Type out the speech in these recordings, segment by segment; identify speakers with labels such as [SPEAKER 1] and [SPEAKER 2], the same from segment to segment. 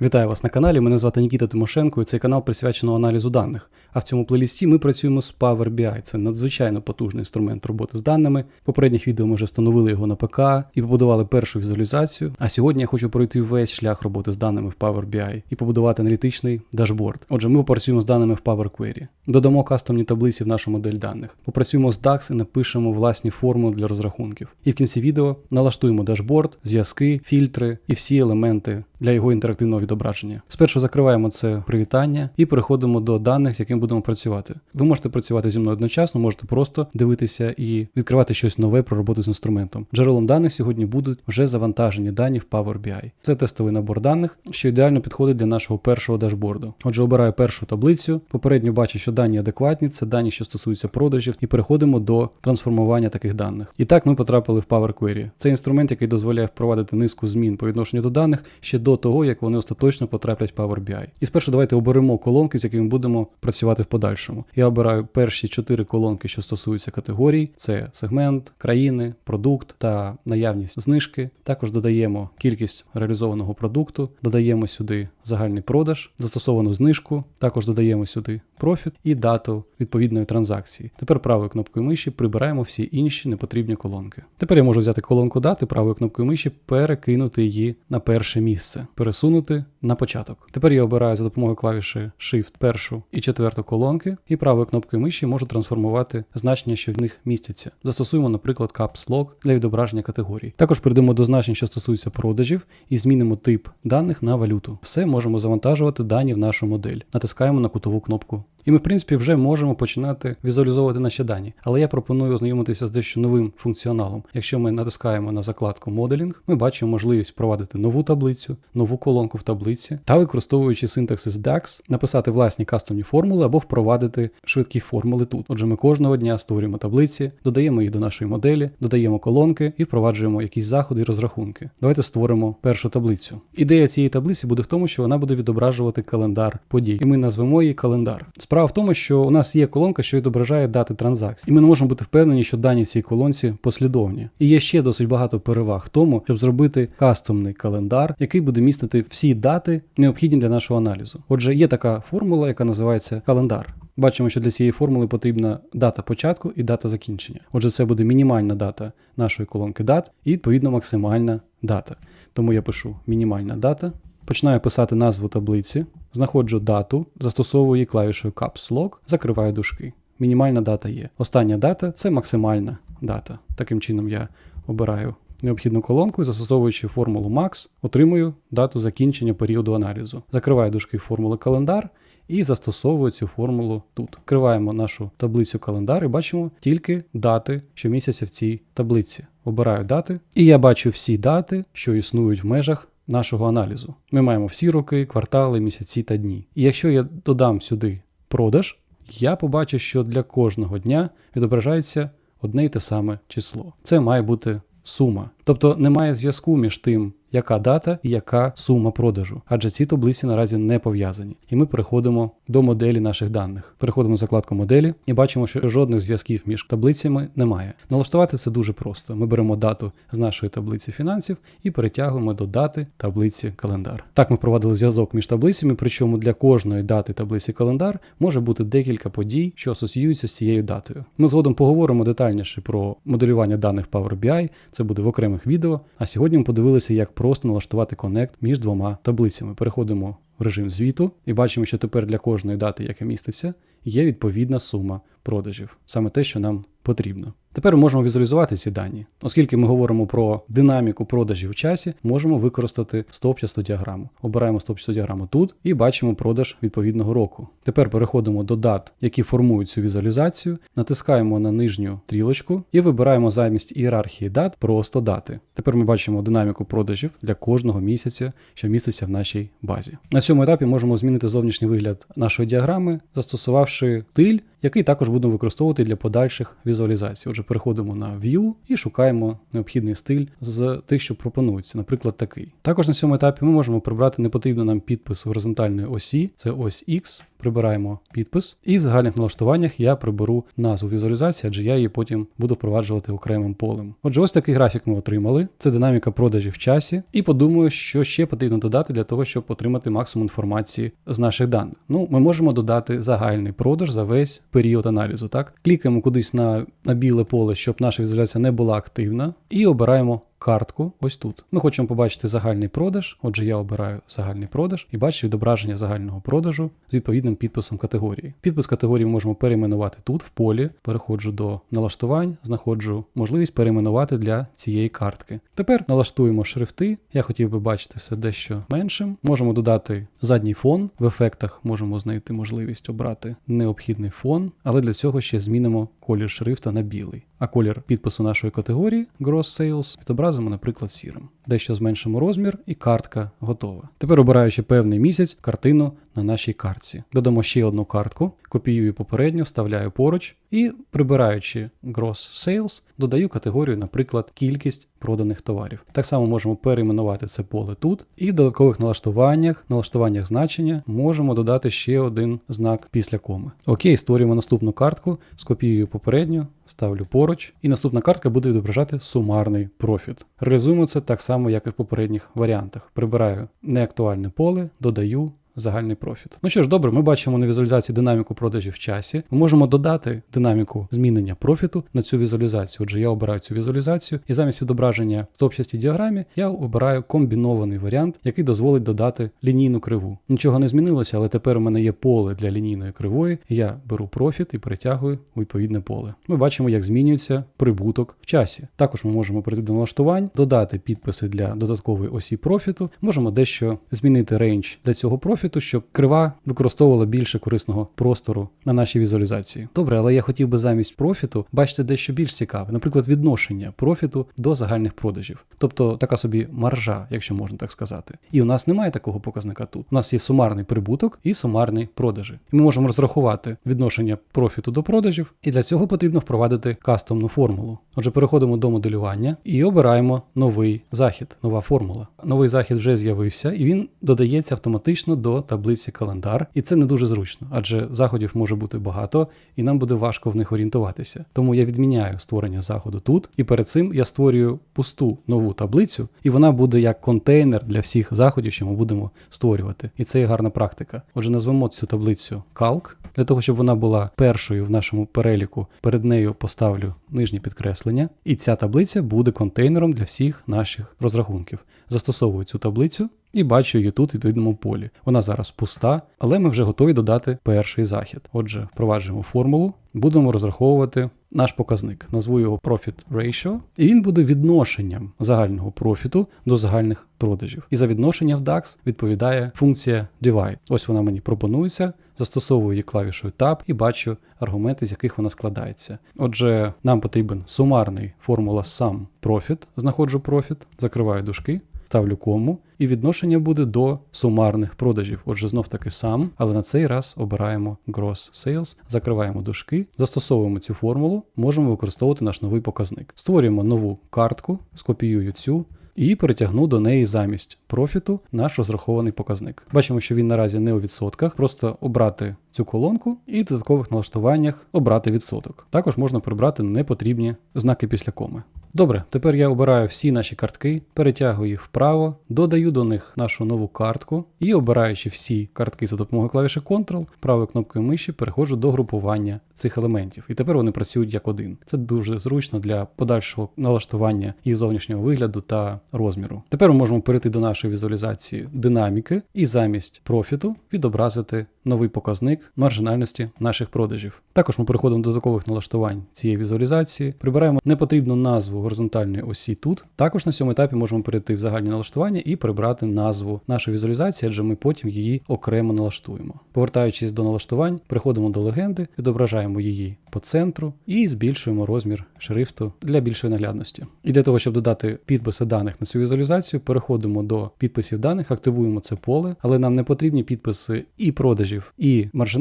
[SPEAKER 1] Вітаю вас на каналі. Мене звати Нікіта Тимошенко і цей канал присвячено аналізу даних. А в цьому плейлісті ми працюємо з Power BI. Це надзвичайно потужний інструмент роботи з даними. В попередніх відео ми вже встановили його на ПК і побудували першу візуалізацію. А сьогодні я хочу пройти весь шлях роботи з даними в Power BI і побудувати аналітичний дашборд. Отже, ми попрацюємо з даними в Power Query. Додамо кастомні таблиці в нашу модель даних. Попрацюємо з DAX і напишемо власні формули для розрахунків. І в кінці відео налаштуємо дашборд, зв'язки, фільтри і всі елементи для його інтерактивного відображення. Спершу закриваємо це привітання і переходимо до даних, з якими будемо працювати. Ви можете працювати зі мною одночасно, можете просто дивитися і відкривати щось нове про роботу з інструментом. Джерелом даних сьогодні будуть вже завантажені дані в Power BI. Це тестовий набор даних, що ідеально підходить для нашого першого дашборду. Отже, обираю першу таблицю. Попередньо бачу, що дані адекватні, це дані, що стосуються продажів, і переходимо до трансформування таких даних. І так ми потрапили в Power Query. Це інструмент, який дозволяє впровадити низку змін по відношенню до даних ще до того, як вони остаточно потраплять в Power BI. І спершу давайте оберемо колонки, з якими будемо працювати в подальшому. Я обираю перші чотири колонки, що стосуються категорій: це сегмент, країни, продукт та наявність знижки. Також додаємо кількість реалізованого продукту, додаємо сюди загальний продаж, застосовану знижку, також додаємо сюди профіт і дату відповідної транзакції. Тепер правою кнопкою миші прибираємо всі інші непотрібні колонки. Тепер я можу взяти колонку дати правою кнопкою миші, перекинути її на перше місце, пересунути на початок. Тепер я обираю за допомогою клавіші Shift першу і четверту колонки, і правою кнопкою миші можу трансформувати значення, що в них містяться. Застосуємо, наприклад, Caps Lock для відображення категорій. Також прийдемо до значень, що стосуються продажів, і змінимо тип даних на валюту. Все можемо завантажувати дані в нашу модель. Натискаємо на кутову кнопку. І ми, в принципі, вже можемо починати візуалізовувати наші дані. Але я пропоную ознайомитися з дещо новим функціоналом. Якщо ми натискаємо на закладку моделінг, ми бачимо можливість впровадити нову таблицю, нову колонку в таблиці та використовуючи синтаксис DAX, написати власні кастомні формули або впровадити швидкі формули тут. Отже, ми кожного дня створюємо таблиці, додаємо їх до нашої моделі, додаємо колонки і впроваджуємо якісь заходи і розрахунки. Давайте створимо першу таблицю. Ідея цієї таблиці буде в тому, що вона буде відображувати календар подій, і ми назвемо її календар. Справа в тому, що у нас є колонка, що відображає дати транзакцій, і ми не можемо бути впевнені, що дані в цій колонці послідовні. І є ще досить багато переваг в тому, щоб зробити кастомний календар, який буде містити всі дати, необхідні для нашого аналізу. Отже, є така формула, яка називається календар. Бачимо, що для цієї формули потрібна дата початку і дата закінчення. Отже, це буде мінімальна дата нашої колонки дат і відповідно максимальна дата. Тому я пишу мінімальна дата. Починаю писати назву таблиці, знаходжу дату, застосовую її клавішою Caps Lock, закриваю дужки. Мінімальна дата є. Остання дата це максимальна дата. Таким чином я обираю необхідну колонку застосовуючи формулу Max, отримую дату закінчення періоду аналізу. Закриваю дужки формули календар і застосовую цю формулу тут. Вкриваємо нашу таблицю календар і бачимо тільки дати, що місяця в цій таблиці. Обираю дати, і я бачу всі дати, що існують в межах нашого аналізу. Ми маємо всі роки, квартали, місяці та дні. І якщо я додам сюди продаж, я побачу, що для кожного дня відображається одне й те саме число. Це має бути сума. Тобто немає зв'язку між тим, яка дата і яка сума продажу, адже ці таблиці наразі не пов'язані. І ми переходимо до моделі наших даних. Переходимо в закладку моделі і бачимо, що жодних зв'язків між таблицями немає. Налаштувати це дуже просто. Ми беремо дату з нашої таблиці фінансів і перетягуємо до дати таблиці календар. Так ми проводили зв'язок між таблицями, причому для кожної дати таблиці календар може бути декілька подій, що асоціюються з цією датою. Ми згодом поговоримо детальніше про моделювання даних Power BI, це буде в окремих відео. А сьогодні ми подивилися, як просто налаштувати коннект між двома таблицями. Переходимо в режим звіту і бачимо, що тепер для кожної дати, яка міститься, є відповідна сума продажів, саме те, що нам потрібно. Тепер ми можемо візуалізувати ці дані. Оскільки ми говоримо про динаміку продажів в часі, можемо використати стовпчасту діаграму. Обираємо стовпчасту діаграму тут і бачимо продаж відповідного року. Тепер переходимо до дат, які формують цю візуалізацію, натискаємо на нижню стрілочку і вибираємо замість ієрархії дат просто дати. Тепер ми бачимо динаміку продажів для кожного місяця, що міститься в нашій базі. На цьому етапі можемо змінити зовнішній вигляд нашої діаграми, застосувавши стиль, який також будемо використовувати для подальших візуалізацій. Отже, переходимо на View і шукаємо необхідний стиль з тих, що пропонуються, наприклад, такий. Також на цьому етапі ми можемо прибрати непотрібно нам підпис горизонтальної осі, це ось X. Прибираємо підпис, і в загальних налаштуваннях я приберу назву візуалізації, адже я її потім буду впроваджувати окремим полем. Отже, ось такий графік ми отримали. Це динаміка продажів в часі. І подумаю, що ще потрібно додати для того, щоб отримати максимум інформації з наших даних. Ну, ми можемо додати загальний продаж за весь період аналізу. Так, клікаємо кудись на, на біле поле, щоб наша візуалізація не була активна, і обираємо картку ось тут. Ми хочемо побачити загальний продаж. Отже, я обираю загальний продаж і бачу відображення загального продажу з відповідним підписом категорії. Підпис категорії ми можемо перейменувати тут, в полі. Переходжу до налаштувань, знаходжу можливість перейменувати для цієї картки. Тепер налаштуємо шрифти. Я хотів би бачити все дещо меншим. Можемо додати задній фон. В ефектах можемо знайти можливість обрати необхідний фон, але для цього ще змінимо колір шрифта на білий. А колір підпису нашої категорії Gross Sales відобразимо, наприклад, сірим. Дещо зменшимо розмір, і картка готова. Тепер обираючи певний місяць, картину на нашій картці. Додамо ще одну картку, копіюю попередню, вставляю поруч і, прибираючи Gross Sales, додаю категорію, наприклад, кількість проданих товарів. Так само можемо перейменувати це поле тут, і в додаткових налаштуваннях, налаштуваннях значення можемо додати ще один знак після коми. Окей, створюємо наступну картку, скопіюю попередню, ставлю поруч, і наступна картка буде відображати сумарний профіт. Реалізуємо це так само, як і в попередніх варіантах. Прибираю неактуальне поле, додаю загальний профіт. Ну що ж, добре, ми бачимо на візуалізації динаміку продажів в часі. Ми можемо додати динаміку змінення профіту на цю візуалізацію. Отже, я обираю цю візуалізацію, і замість відображення в топчастій діаграмі я обираю комбінований варіант, який дозволить додати лінійну криву. Нічого не змінилося, але тепер у мене є поле для лінійної кривої. Я беру профіт і перетягую відповідне поле. Ми бачимо, як змінюється прибуток в часі. Також ми можемо перейти до налаштувань, додати підписи для додаткової осі профіту. Можемо дещо змінити рейндж для цього профіту профіту, щоб крива використовувала більше корисного простору на нашій візуалізації. Добре, але я хотів би замість профіту бачити дещо більш цікаве, наприклад, відношення профіту до загальних продажів, тобто така собі маржа, якщо можна так сказати. І у нас немає такого показника тут. У нас є сумарний прибуток і сумарні продажі. І ми можемо розрахувати відношення профіту до продажів, і для цього потрібно впровадити кастомну формулу. Отже, переходимо до моделювання і обираємо новий захід, нова формула. Новий захід вже з'явився, і він додається автоматично таблиці календар, і це не дуже зручно, адже заходів може бути багато, і нам буде важко в них орієнтуватися. Тому я відміняю створення заходу тут, і перед цим я створюю пусту нову таблицю, і вона буде як контейнер для всіх заходів, що ми будемо створювати. І це є гарна практика. Отже, назвемо цю таблицю Calc, для того, щоб вона була першою в нашому переліку. Перед нею поставлю нижнє підкреслення, і ця таблиця буде контейнером для всіх наших розрахунків. Застосовую цю таблицю і бачу її тут у відповідному полі. Вона зараз пуста, але ми вже готові додати перший захід. Отже, впроваджуємо формулу, будемо розраховувати наш показник. Назву його Profit Ratio, і він буде відношенням загального профіту до загальних продажів. І за відношення в DAX відповідає функція Divide. Ось вона мені пропонується. Застосовую її клавішою Tab і бачу аргументи, з яких вона складається. Отже, нам потрібен сумарний формула Sum Profit, знаходжу Profit, закриваю дужки, ставлю кому, і відношення буде до сумарних продажів. Отже, знов таки сам, але на цей раз обираємо Gross Sales, закриваємо дужки, застосовуємо цю формулу, можемо використовувати наш новий показник. Створюємо нову картку, скопіюю цю. І перетягну до неї замість профіту наш розрахований показник. Бачимо, що він наразі не у відсотках, просто обрати цю колонку і в додаткових налаштуваннях обрати відсоток. Також можна прибрати непотрібні знаки після коми. Добре, тепер я обираю всі наші картки, перетягую їх вправо, додаю до них нашу нову картку і обираючи всі картки за допомогою клавіші Ctrl, правою кнопкою миші переходжу до групування цих елементів. І тепер вони працюють як один. Це дуже зручно для подальшого налаштування їх зовнішнього вигляду та розміру. Тепер ми можемо перейти до нашої візуалізації динаміки і замість профіту відобразити новий показник маржинальності наших продажів. Також ми переходимо до додаткових налаштувань цієї візуалізації, прибираємо непотрібну назву горизонтальної осі тут. Також на цьому етапі можемо перейти в загальні налаштування і прибрати назву нашої візуалізації, адже ми потім її окремо налаштуємо. Повертаючись до налаштувань, переходимо до легенди, відображаємо її по центру і збільшуємо розмір шрифту для більшої наглядності. І для того, щоб додати підписи даних на цю візуалізацію, переходимо до підписів даних, активуємо це поле, але нам не потрібні підписи і продажів, і маржинальності.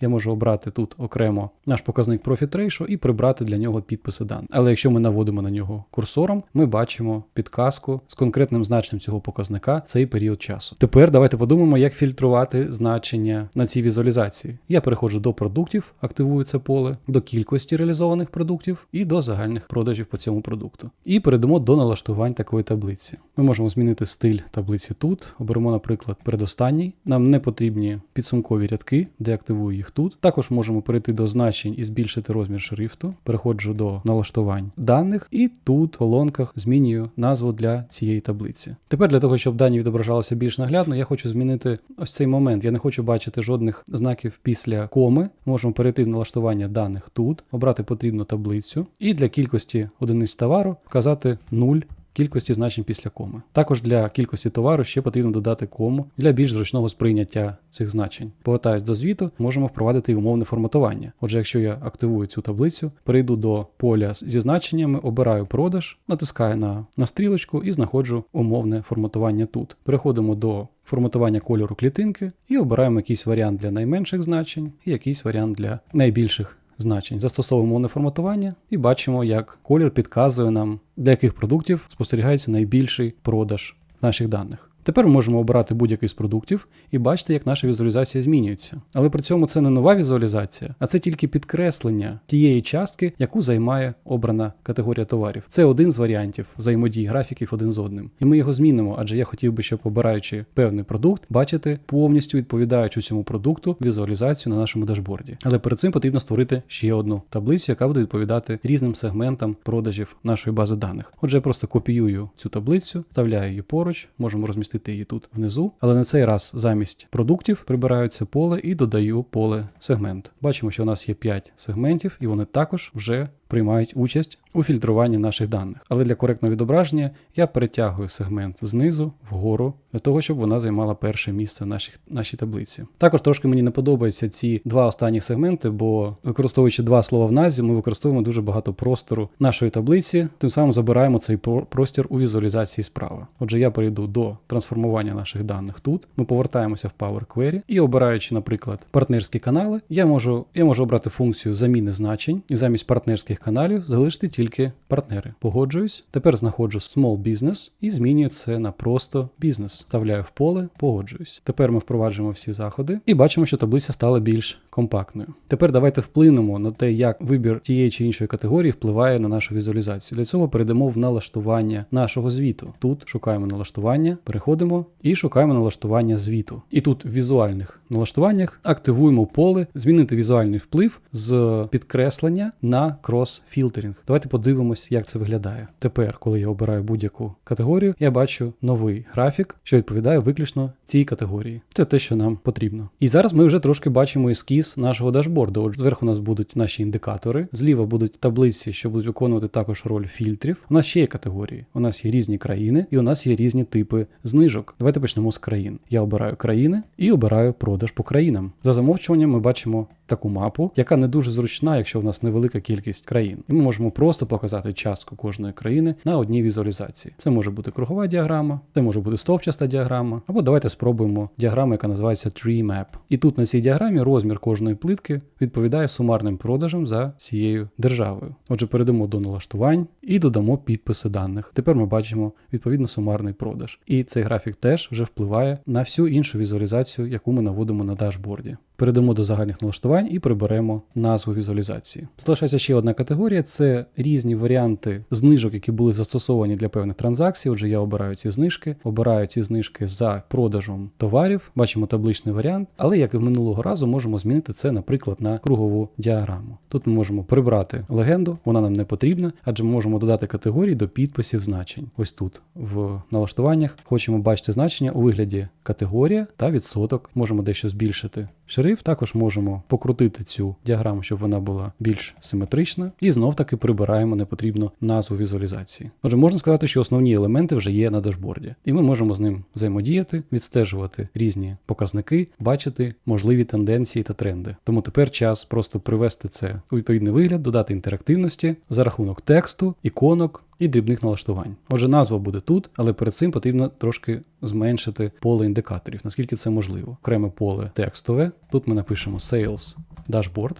[SPEAKER 1] Я можу обрати тут окремо наш показник Profit Ratio і прибрати для нього підписи даних. Але якщо ми наводимо на нього курсором, ми бачимо підказку з конкретним значенням цього показника цей період часу. Тепер давайте подумаємо, як фільтрувати значення на цій візуалізації. Я переходжу до продуктів, активую це поле, до кількості реалізованих продуктів і до загальних продажів по цьому продукту. І перейдемо до налаштувань такої таблиці. Ми можемо змінити стиль таблиці тут. Оберемо, наприклад, передостанній. Нам не потрібні підсумкові рядки, де активую їх тут. Також можемо перейти до значень і збільшити розмір шрифту. Переходжу до налаштувань даних, і тут в колонках змінюю назву для цієї таблиці. Тепер для того, щоб дані відображалися більш наглядно, я хочу змінити ось цей момент. Я не хочу бачити жодних знаків після коми. Можемо перейти в налаштування даних тут, обрати потрібну таблицю, і для кількості одиниць товару вказати 0 кількості значень після коми. Також для кількості товару ще потрібно додати кому для більш зручного сприйняття цих значень. Повертаюсь до звіту, можемо впровадити і умовне форматування. Отже, якщо я активую цю таблицю, перейду до поля зі значеннями, обираю продаж, натискаю на, на стрілочку і знаходжу умовне форматування тут. Переходимо до форматування кольору клітинки і обираємо якийсь варіант для найменших значень і якийсь варіант для найбільших значень. Застосовуємо умовне форматування і бачимо, як колір підказує нам, для яких продуктів спостерігається найбільший продаж наших даних. Тепер ми можемо обирати будь-який з продуктів і бачити, як наша візуалізація змінюється. Але при цьому це не нова візуалізація, а це тільки підкреслення тієї частки, яку займає обрана категорія товарів. Це один з варіантів взаємодії графіків один з одним. І ми його змінимо, адже я хотів би, щоб обираючи певний продукт, бачити повністю відповідаючу цьому продукту візуалізацію на нашому дашборді. Але перед цим потрібно створити ще одну таблицю, яка буде відповідати різним сегментам продажів нашої бази даних. Отже, я просто копіюю цю таблицю, вставляю її поруч, можемо розмістити її тут внизу, але на цей раз замість продуктів прибираю це поле і додаю поле сегмент. Бачимо, що у нас є 5 сегментів, і вони також вже приймають участь у фільтруванні наших даних. Але для коректного відображення я перетягую сегмент знизу вгору для того, щоб вона займала перше місце в нашій, нашій таблиці. Також трошки мені не подобаються ці два останні сегменти, бо використовуючи два слова в назві, ми використовуємо дуже багато простору нашої таблиці, тим самим забираємо цей простір у візуалізації справа. Отже, я перейду до трансформування наших даних тут. Ми повертаємося в Power Query і обираючи, наприклад, партнерські канали, я можу, я можу обрати функцію заміни значень і замість партнерських каналів залишити тільки партнери. Погоджуюсь. Тепер знаходжу Small Business і змінюю це на просто бізнес. Вставляю в поле, погоджуюсь. Тепер ми впроваджуємо всі заходи і бачимо, що таблиця стала більш компактною. Тепер давайте вплинемо на те, як вибір тієї чи іншої категорії впливає на нашу візуалізацію. Для цього перейдемо в налаштування нашого звіту. Тут шукаємо налаштування, переходимо і шукаємо налаштування звіту. І тут в візуальних налаштуваннях активуємо поле змінити візуальний вплив з підкреслення на крос-філтерінг. Давайте подивимось, як це виглядає. Тепер, коли я обираю будь-яку категорію, я бачу новий графік, що відповідає виключно цій категорії. Це те, що нам потрібно. І зараз ми вже трошки бачимо ескіз нашого дашборду. Отже, зверху у нас будуть наші індикатори, зліва будуть таблиці, що будуть виконувати також роль фільтрів. У нас ще є категорії. У нас є різні країни, і у нас є різні типи знижок. Давайте почнемо з країн. Я обираю країни і обираю продаж по країнам. За замовчуванням ми бачимо таку мапу, яка не дуже зручна, якщо в нас невелика кількість країн. І ми можемо просто показати частку кожної країни на одній візуалізації. Це може бути кругова діаграма, це може бути стовпчаста діаграма, або давайте спробуємо діаграму, яка називається Tree Map. І тут на цій діаграмі розмір кожної плитки відповідає сумарним продажам за цією державою. Отже, перейдемо до налаштувань і додамо підписи даних. Тепер ми бачимо відповідно сумарний продаж. І цей графік теж вже впливає на всю іншу візуалізацію, яку ми наводимо на дашборді. Перейдемо до загальних налаштувань і приберемо назву візуалізації. Залишається ще одна категорія: це різні варіанти знижок, які були застосовані для певних транзакцій. Отже, я обираю ці знижки, обираю ці знижки за продажем товарів, бачимо табличний варіант, але як і минулого разу, можемо змінити це, наприклад, на кругову діаграму. Тут ми можемо прибрати легенду, вона нам не потрібна, адже ми можемо додати категорії до підписів значень. Ось тут в налаштуваннях хочемо бачити значення у вигляді категорія та відсоток. Можемо дещо збільшити шрифт. Також можемо покрутити цю діаграму, щоб вона була більш симетрична. І знов таки прибираємо непотрібну назву візуалізації. Отже, можна сказати, що основні елементи вже є на дашборді, і ми можемо з ним взаємодіяти, відстежувати різні показники, бачити можливі тенденції та тренди. Тому тепер час просто привести це у відповідний вигляд, додати інтерактивності за рахунок тексту, іконок. І дрібних налаштувань. Отже, назва буде тут, але перед цим потрібно трошки зменшити поле індикаторів, наскільки це можливо. Окреме поле текстове. Тут ми напишемо Sales Dashboard.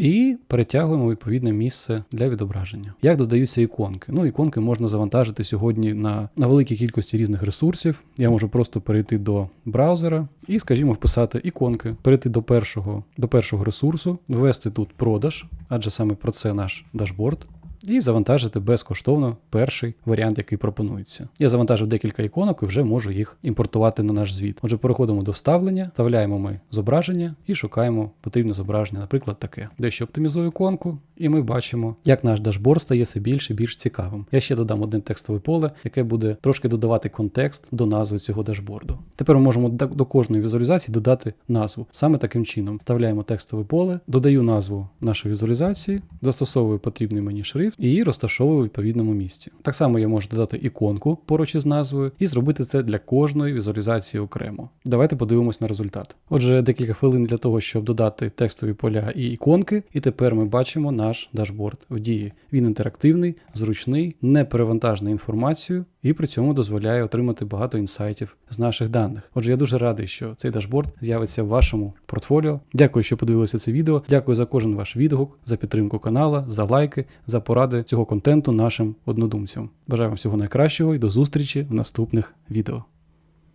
[SPEAKER 1] І перетягуємо відповідне місце для відображення. Як додаються іконки? Ну, іконки можна завантажити сьогодні на, на великій кількості різних ресурсів. Я можу просто перейти до браузера і, скажімо, вписати іконки, перейти до першого, до першого ресурсу, ввести тут продаж, адже саме про це наш дашборд. І завантажити безкоштовно перший варіант, який пропонується. Я завантажив декілька іконок і вже можу їх імпортувати на наш звіт. Отже, переходимо до вставлення, вставляємо ми зображення і шукаємо потрібне зображення, наприклад, таке. Дещо оптимізую іконку, і ми бачимо, як наш дашборд стає все більш і більш цікавим. Я ще додам одне текстове поле, яке буде трошки додавати контекст до назви цього дашборду. Тепер ми можемо до кожної візуалізації додати назву. Саме таким чином вставляємо текстове поле, додаю назву нашої візуалізації, застосовую потрібний мені шрифт і її розташовую у відповідному місці. Так само я можу додати іконку поруч із назвою і зробити це для кожної візуалізації окремо. Давайте подивимось на результат. Отже, декілька хвилин для того, щоб додати текстові поля і іконки, і тепер ми бачимо наш дашборд в дії. Він інтерактивний, зручний, не перевантажений інформацією і при цьому дозволяє отримати багато інсайтів з наших даних. Отже, я дуже радий, що цей дашборд з'явиться в вашому портфоліо. Дякую, що подивилися це відео. Дякую за кожен ваш відгук, за підтримку канала, за лайки, за поради цього контенту нашим однодумцям. Бажаю вам всього найкращого і до зустрічі в наступних відео.